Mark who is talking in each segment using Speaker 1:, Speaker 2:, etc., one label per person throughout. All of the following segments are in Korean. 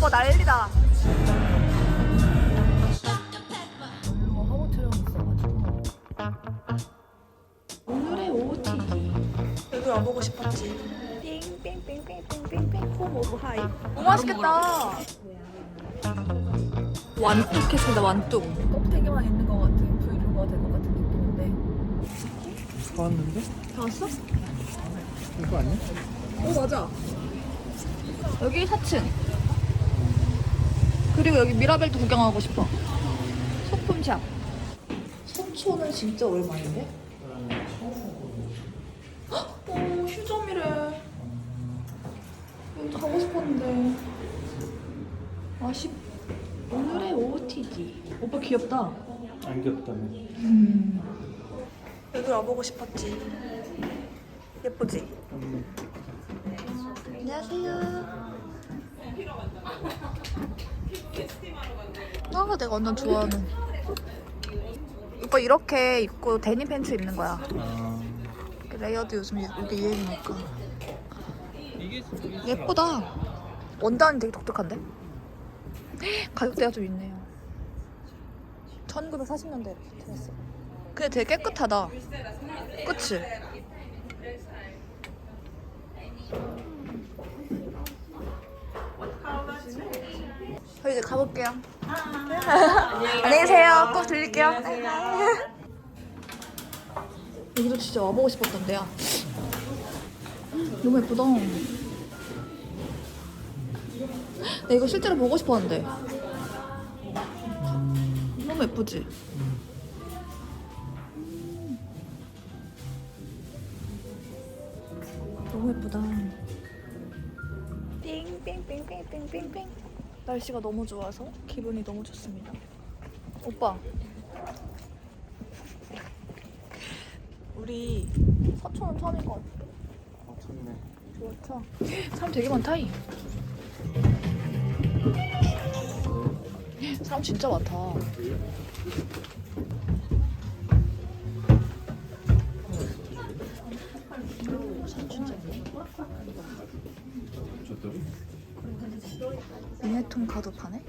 Speaker 1: 오빠 난리다.
Speaker 2: 촬영 있어가지고 오늘의 OOTD
Speaker 1: 여기 와보고 싶었지. 빙빙빙빙빙빙빙 홈 오브 하이. 너무 맛있겠다.
Speaker 2: 완뚝했습니다 완뚝 껍데기만 있는 것 같은 브이로그가 될 것 같은 느낌인데
Speaker 3: 사왔는데?
Speaker 2: 다 왔어?
Speaker 3: 이거 아니야?
Speaker 2: 오 맞아 여기 4층 그리고 여기 미라벨도 구경하고 싶어. 소품샵. 서초는 진짜 오랜만인데? 헉, 어 휴점이래. 여기 가고 싶었는데. 아쉽 오늘의 OOTD 오빠 귀엽다.
Speaker 3: 안 귀엽다며.
Speaker 1: 여기 와보고 싶었지. 예쁘지? 안녕하세요. 아, 내가 완전 좋아하는. 오빠 이렇게 입고 데님 팬츠 입는 거야.
Speaker 3: 아
Speaker 1: 레이어드 요즘 이게 유행이니까.
Speaker 3: 이게
Speaker 1: 예쁘다. 원단이 되게 독특한데? 가격대가 좀 있네요. 1940년대 드레스. 근데 되게 깨끗하다. 그치? 저 이제 가볼게요. 안녕히 계세요. 꼭 들릴게요. 여기도 진짜 와보고 싶었던 데야. 너무 예쁘다. 나 이거 실제로 보고 싶었는데. 너무 예쁘지? 너무 예쁘다. 삥삥삥삥삥삥삥. 날씨가 너무 좋아서 기분이 너무 좋습니다. 오빠. 우리 서초는 처음인 것 같아.
Speaker 3: 어 좋네
Speaker 1: 좋죠. 사람 되게 많다 이. 사람 진짜 많다. 사람 진짜
Speaker 3: 저도
Speaker 1: 미네통 카드 파네?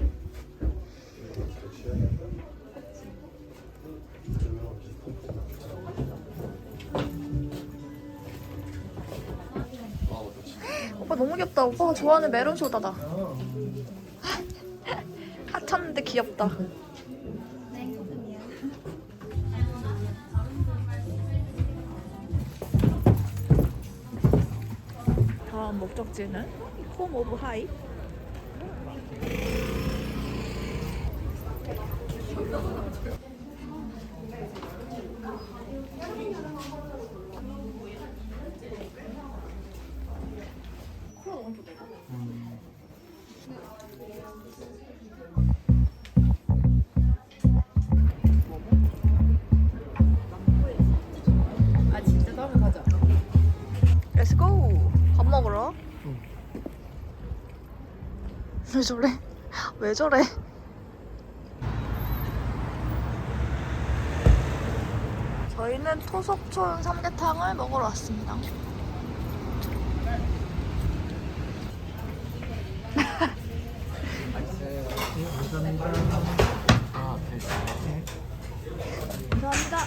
Speaker 1: 오빠 너무 귀엽다. 오빠가 좋아하는 메론 소다다. 하찮은데 귀엽다. 다음 목적지는 홈 오브 하 왜 저래? 왜 저래? 저희는 토속촌 삼계탕을 먹으러 왔습니다.
Speaker 3: 감사합니다.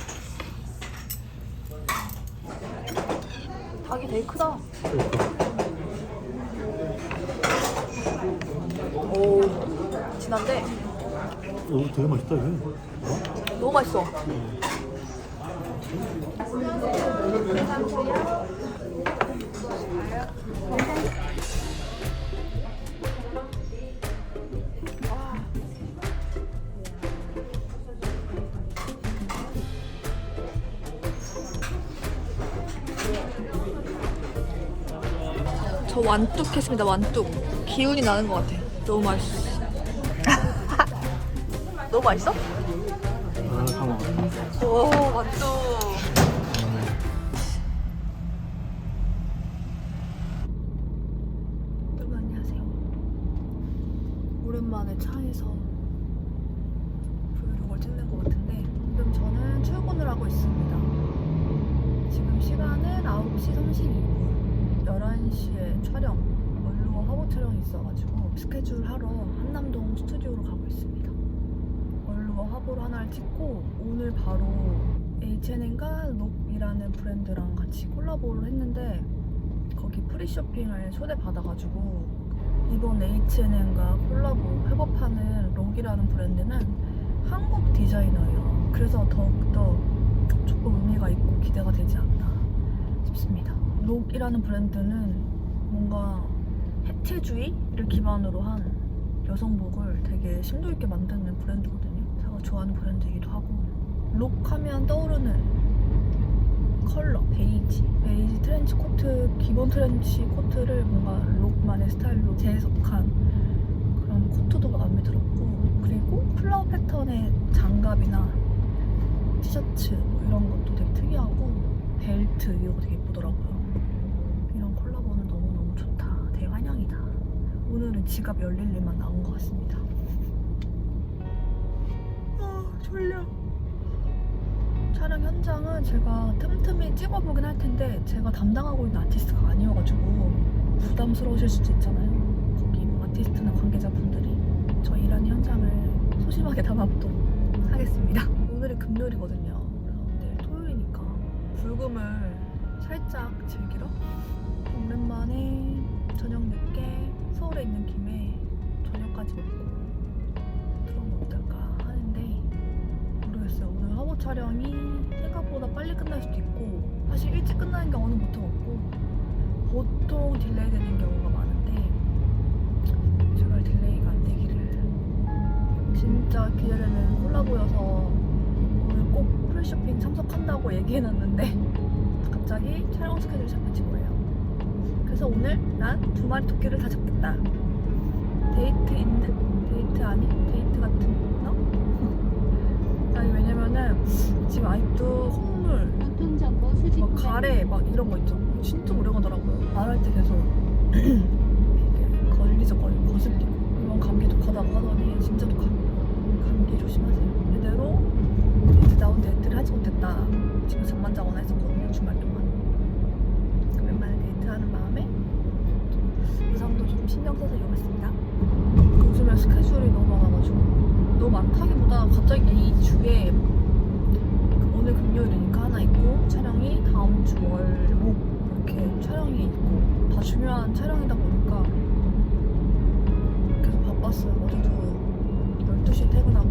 Speaker 1: 닭이 되게 크다. 오, 진한데
Speaker 3: 오 되게 맛있다 이게
Speaker 1: 너무 맛있어. 완뚝 했습니다, 완뚝. 기운이 나는 것 같아. 너무 맛있어. 너무 맛있어?
Speaker 3: 먹었다
Speaker 1: 오, 완뚝. 11시에 촬영 원루어 화보 촬영이 있어가지고 스케줄 하러 한남동 스튜디오로 가고 있습니다. 원루어 화보를 하나를 찍고 오늘 바로 H&M과 록이라는 브랜드랑 같이 콜라보를 했는데 거기 프리쇼핑을 초대받아가지고 이번 H&M과 콜라보 협업하는 록이라는 브랜드는 한국 디자이너예요. 그래서 더욱더 조금 의미가 있고 기대가 되지 않나 싶습니다. 록이라는 브랜드는 뭔가 해체주의를 기반으로 한 여성복을 되게 심도 있게 만드는 브랜드거든요. 제가 좋아하는 브랜드이기도 하고. 록 하면 떠오르는 컬러 베이지. 베이지 트렌치 코트 기본 트렌치 코트를 뭔가 록만의 스타일로 재해석한 그런 코트도 마음에 들었고 그리고 플라워 패턴의 장갑이나 티셔츠 뭐 이런 것도 되게 특이하고 벨트 이런 거 되게 예쁘더라고요 이런 콜라보는 너무너무 좋다 대환영이다 오늘은 지갑 열릴 일만 나온 것 같습니다 아 졸려 촬영 현장은 제가 틈틈이 찍어보긴 할 텐데 제가 담당하고 있는 아티스트가 아니어가지고 부담스러우실 수도 있잖아요. 거기 뭐 아티스트나 관계자분들이 저 일하는 현장을 소심하게 담아보도록 하겠습니다. 오늘이 금요일이거든요. 내일 토요일이니까 불금을 살짝 즐기러 오랜만에 촬영이 생각보다 빨리 끝날 수도 있고 사실 일찍 끝나는 경우는 보통 없고 보통 딜레이 되는 경우가 많은데 제발 딜레이가 안 되기를 진짜 기대되는 콜라보여서 오늘 꼭 프리쇼핑 참석한다고 얘기해놨는데 갑자기 촬영 스케줄이 잡혀진 거예요. 그래서 오늘 난 두 마리 토끼를 다 잡겠다. 데이트인 듯? 데이트 아니? 데이트 같은 왜냐면은 지금 아직도
Speaker 4: 수집
Speaker 1: 막 가래 막 이런 거 있죠. 진짜 오래 가더라고요. 말할 때 계속 이게 걸리적거리고 거슬리고. 이번 감기 독하다고 하더니 진짜 독합니다 감기 조심하세요. 제대로 데이트다운 데이트를 하지 못했다. 지금 잠만 자거나 했었거든요 주말 동안. 오랜만에 데이트하는 마음에 의상도 좀 신경 써서 입었습니다. 요즘에 스케줄이 너무 많아가지고. 너무 많다기보다 갑자기 이 주에 중요한 촬영이다 보니까 계속 바빴어요. 어제도 12시에 퇴근하고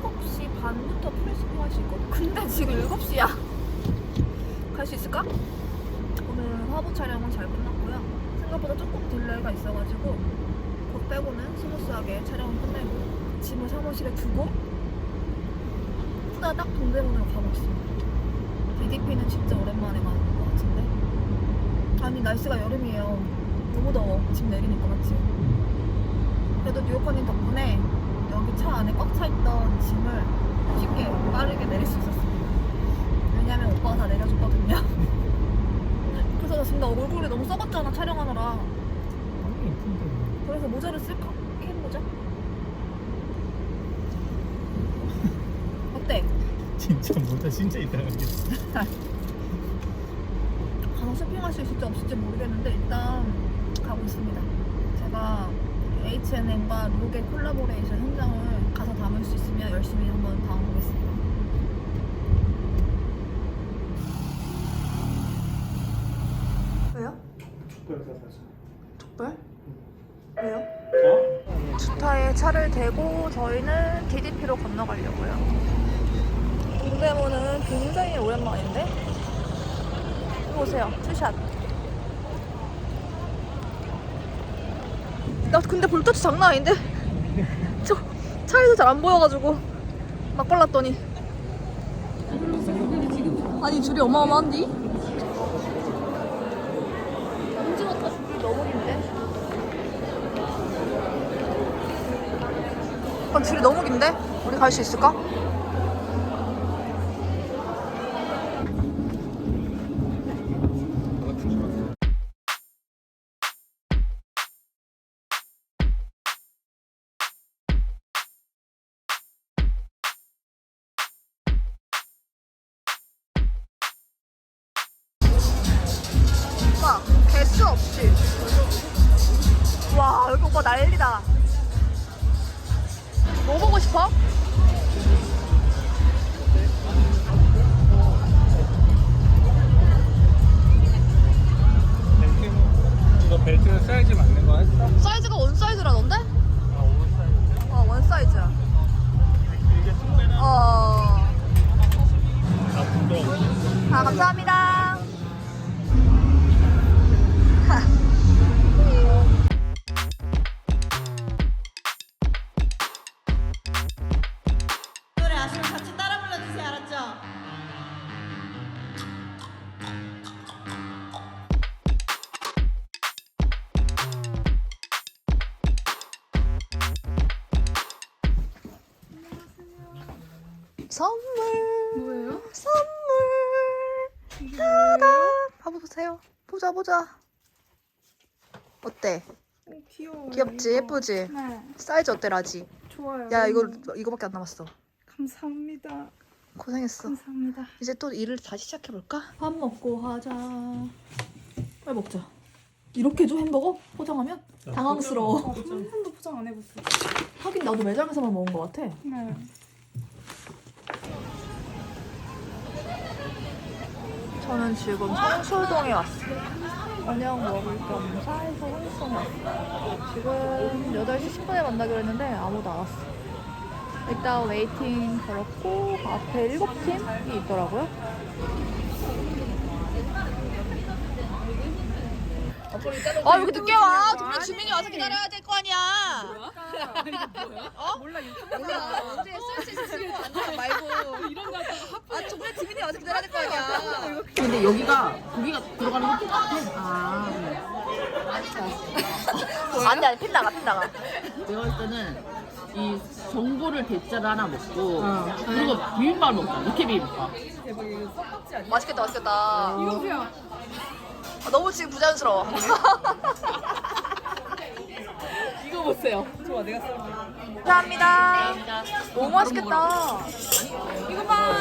Speaker 1: 7시 반부터 할수 있거든. 근데 지금 7시야. 갈 수 있을까? 오늘 화보 촬영은 잘 끝났고요. 생각보다 조금 딜레이가 있어가지고 그거 빼고는 스무스하게 촬영을 끝내고 짐을 사무실에 두고 후다닥 동대문으로 가고 있습니다. DDP는 진짜 오랜만에 가는 것 같은데 아니 날씨가 여름이에요 너무 더워 짐 내리니까 맞지? 그래도 뉴욕커님 덕분에 여기 차 안에 꽉 차있던 짐을 쉽게 빠르게 내릴 수 있었습니다 왜냐면 오빠가 다 내려줬거든요 그래서 나 지금 나 얼굴이 너무 썩었잖아 촬영하느라
Speaker 3: 아니 예쁜데
Speaker 1: 그래서 모자를 쓸까? 캔 모자? 어때?
Speaker 3: 진짜 모자 진짜 이상하게
Speaker 1: 가서 쇼핑할 수 있을지 없을지 모르겠는데 일단 가고 있습니다. 제가 H&M과 룩의 콜라보레이션 현장을 가서 담을 수 있으면 열심히 한번 담아보겠습니다. 왜요?
Speaker 3: 족발 사서
Speaker 1: 족발? 왜요?
Speaker 3: 어?
Speaker 1: 주타에 차를 대고 저희는 DDP로 건너가려고요. 동대문은 굉장히 오랜만인데? 보세요. 투샷. 나 근데 볼터치 장난 아닌데? 저 차에서 잘 안 보여가지고 막 발랐더니 아니 줄이 어마어마한디? 엄지부터 줄이 너무 긴데? 아, 줄이 너무 긴데? 우리 갈 수 있을까? 수 없지? 와, 여기 오빠 난리다. 뭐 보고 싶어? 보자 보자. 어때?
Speaker 2: 귀여워.
Speaker 1: 귀엽지? 예쁘지?
Speaker 2: 네,
Speaker 1: 사이즈 어때 라지?
Speaker 2: 좋아요.
Speaker 1: 야 이거 이거밖에 안 남았어.
Speaker 2: 감사합니다.
Speaker 1: 고생했어.
Speaker 2: 감사합니다.
Speaker 1: 이제 또 일을 다시 시작해 볼까? 밥 먹고 하자. 빨리 먹자. 이렇게 줘 햄버거? 포장하면? 당황스러워.
Speaker 2: 어, 한 번도 포장 안 해봤어요.
Speaker 1: 하긴 나도 매장에서만 먹은 것 같아.
Speaker 2: 네.
Speaker 1: 저는 지금 성수동에 왔어요. 저녁 먹을 겸 사에서 성수동에 왔어요. 지금 8시 10분에 만나기로 했는데 아무도 안 왔어. 일단 웨이팅 걸었고 앞에 7팀이 있더라고요. 아, 왜 이렇게 늦게 와? 동네 주민이 와서 기다려야 될 거 아니야. 어? 몰라, 유튜브 몰라. 언제 센스 쓰고 앉아 말고. 이런 거 아, 동네 주민이 와서 기다려야 될 거 아니야.
Speaker 5: 근데 여기가 고기가 들어가는 건 똑같아. 아,
Speaker 1: 안 돼, 안 돼. 핀 나가, 핀 나가.
Speaker 5: 내가 볼 때는 이 전골을 대짜를 하나 먹고 그리고 비빔밥을 먹자. 육회 비빔밥.
Speaker 1: 맛있겠다, 맛있겠다. 이거 보세요. 아, 너무 지금 부자연스러워.
Speaker 5: 이거 보세요.
Speaker 1: 감사합니다. 너무 맛있겠다. 이거 봐.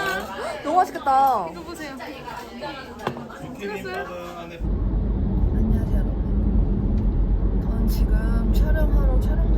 Speaker 1: 너무 맛있겠다. 이거 보세요. 안녕하세요, 여러분. 저는 지금 촬영하러 촬영